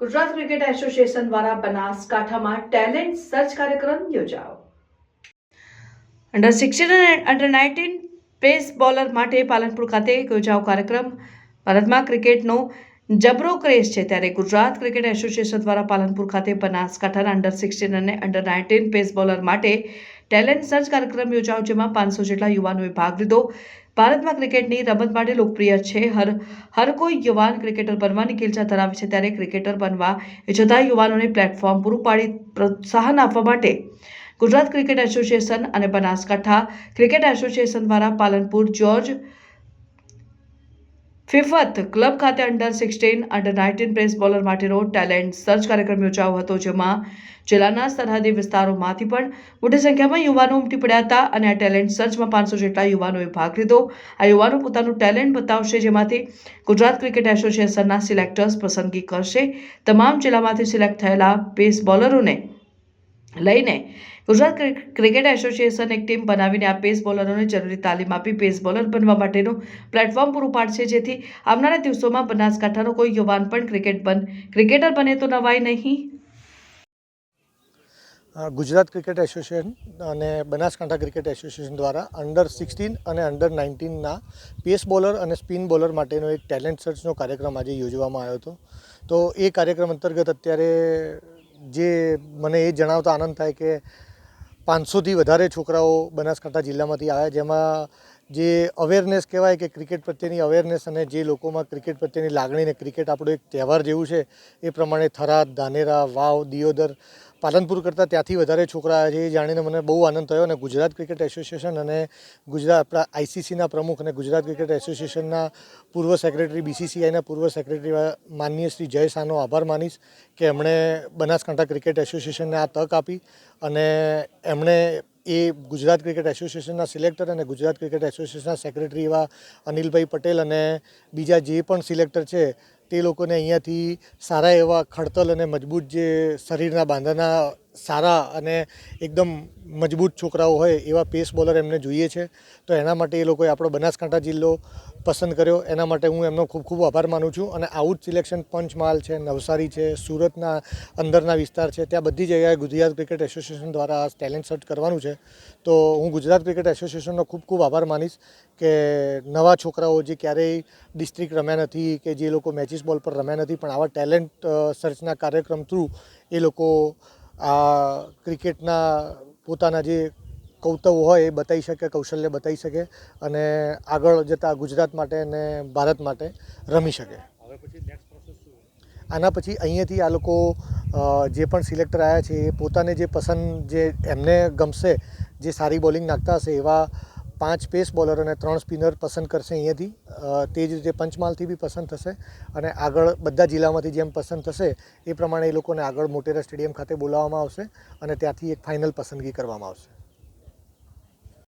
Gujarat cricket association દ્વારા બનાસકાંઠામાં talent search કાર્યક્રમ યોજાયો. અંડર સિક્સટીન અને અંડર નાઇન્ટીન પેસ બોલર માટે પાલનપુર ખાતે યોજાયો કાર્યક્રમ. ભારતમાં ક્રિકેટનો જબરો ક્રેઝ છે ત્યારે ગુજરાત ક્રિકેટ એસોસિએશન દ્વારા પાલનપુર ખાતે બનાસકાંઠાના અંડર સિક્સટીન અને અંડર નાઇન્ટીન પેસ બોલર માટે ટેલેન્ટ સર્ચ કાર્યક્રમ યોજાયો, જેમાં પાંચસો જેટલા યુવાનોએ ભાગ લીધો. ભારતમાં ક્રિકેટની રમત માટે લોકપ્રિય છે. હર હર કોઈ યુવાન ક્રિકેટર બનવાની ઇચ્છા ધરાવે છે ત્યારે ક્રિકેટર બનવા જતા યુવાનોને પ્લેટફોર્મ પૂરું પાડી પ્રોત્સાહન આપવા માટે ગુજરાત ક્રિકેટ એસોસિએશન અને બનાસકાંઠા ક્રિકેટ એસોસિએશન દ્વારા પાલનપુર જોર્જ ફિફત ક્લબ ખાતે under sixteen under nineteen press bowler માટેનો ટેલેન્ટ સર્ચ કાર્યક્રમ યોજાયો હતો, જેમાં જિલ્લાના સરહદી વિસ્તારોમાંથી પણ મોટી સંખ્યામાં યુવાનો ઉમટી પડ્યા હતા અને આ ટેલેન્ટ સર્ચમાં પાંચસો જેટલા યુવાનોએ ભાગ લીધો. આ યુવાનો પોતાનું ટેલેન્ટ બતાવશે, જેમાંથી ગુજરાત ક્રિકેટ એસોસિએશનના સિલેક્ટર્સ પસંદગી કરશે. તમામ જિલ્લામાંથી સિલેક્ટ થયેલા પેસ બોલરોને લઈને ગુજરાત ક્રિકેટ એસોસિએશન એક ટીમ બનાવીને આ પેસ બોલરોને જરૂરી તાલીમ આપી પેસ બોલર બનવા માટેનું પ્લેટફોર્મ પૂરું પાડશે. જેથી આવનારા દિવસોમાં બનાસકાંઠાનો કોઈ યુવાન પણ ક્રિકેટ બન, ક્રિકેટર બને તો નવાઈ નહીં. ગુજરાત ક્રિકેટ એસોસિએશન અને બનાસકાંઠા ક્રિકેટ એસોસિએશન દ્વારા અંડર સિક્સટીન અને અંડર નાઇન્ટીનના પેસ બોલર અને સ્પિન બોલર માટેનો એક ટેલેન્ટ સર્ચનો કાર્યક્રમ આજે યોજવામાં આવ્યો હતો. તો એ કાર્યક્રમ અંતર્ગત અત્યારે જે મને એ જણાવતા આનંદ થાય કે પાંચસોથી વધારે છોકરાઓ બનાસકાંઠા જિલ્લામાંથી આવ્યા, જેમાં જે અવેરનેસ કહેવાય કે ક્રિકેટ પ્રત્યેની અવેરનેસ અને જે લોકોમાં ક્રિકેટ પ્રત્યેની લાગણી ને ક્રિકેટ આપણો એક તહેવાર જેવું છે, એ પ્રમાણે થરાદ, ધાનેરા, વાવ, દિયોદર પાલનપુર કરતાં ત્યાંથી વધારે છોકરા છે એ જાણીને મને બહુ આનંદ થયો અને ગુજરાત ક્રિકેટ એસોસિએશન અને ગુજરાત આપણા આઈસીસીના પ્રમુખ અને ગુજરાત ક્રિકેટ એસોસિએશનના પૂર્વ સેક્રેટરી, બીસીસીઆઈના પૂર્વ સેક્રેટરી માનનીય શ્રી જય શાહનો આભાર માનીશ કે એમણે બનાસકાંઠા ક્રિકેટ એસોસિએશનને આ તક આપી અને એમણે એ ગુજરાત ક્રિકેટ એસોસિએશનના સિલેક્ટર અને ગુજરાત ક્રિકેટ એસોસિએશનના સેક્રેટરી એવા અનિલભાઈ પટેલ અને બીજા જે પણ સિલેક્ટર છે તે લોકોને અહીંયાથી સારા એવા ખડતલ અને મજબૂત જે શરીરના બાંધાના સારા અને એકદમ મજબૂત છોકરાઓ હોય એવા પેસ બોલર એમને જોઈએ છે. તો એના માટે એ લોકોએ આપણો બનાસકાંઠા જિલ્લો પસંદ કર્યો. એના માટે હું એમનો ખૂબ ખૂબ આભાર માનું છું. અને આવું જ સિલેક્શન પંચમહાલ છે, નવસારી છે, સુરતના અંદરના વિસ્તાર છે, ત્યાં બધી જગ્યાએ ગુજરાત ક્રિકેટ એસોસિએશન દ્વારા ટેલેન્ટ સર્ચ કરવાનું છે. તો હું ગુજરાત ક્રિકેટ એસોસિએશનનો ખૂબ ખૂબ આભાર માનીશ કે નવા છોકરાઓ જે ક્યારેય ડિસ્ટ્રિક્ટ રમ્યા નથી કે જે લોકો મેચિસ બોલ પર રમ્યા નથી પણ આવા ટેલેન્ટ સર્ચના કાર્યક્રમ થ્રુ એ લોકો આ ક્રિકેટના પોતાના જે કૌતવ હોય એ બતાવી શકે કૌશલ્ય બતાવી શકે અને આગળ જતાં ગુજરાત માટે અને ભારત માટે રમી શકે. આના પછી અહીંયાથી આ લોકો જે પણ સિલેક્ટર આવ્યા છે એ પોતાને જે પસંદ જે એમને ગમશે જે સારી બોલિંગ નાખતા હશે એવા પાંચ પેસ બોલર અને ત્રણ સ્પિનર પસંદ કરશે અહીંયાથી. તે જ રીતે પંચમહાલથી બી પસંદ થશે અને આગળ બધા જિલ્લામાંથી જેમ પસંદ થશે એ પ્રમાણે એ લોકોને આગળ મોટેરા સ્ટેડિયમ ખાતે બોલાવવામાં આવશે અને ત્યાંથી એક ફાઇનલ પસંદગી કરવામાં આવશે.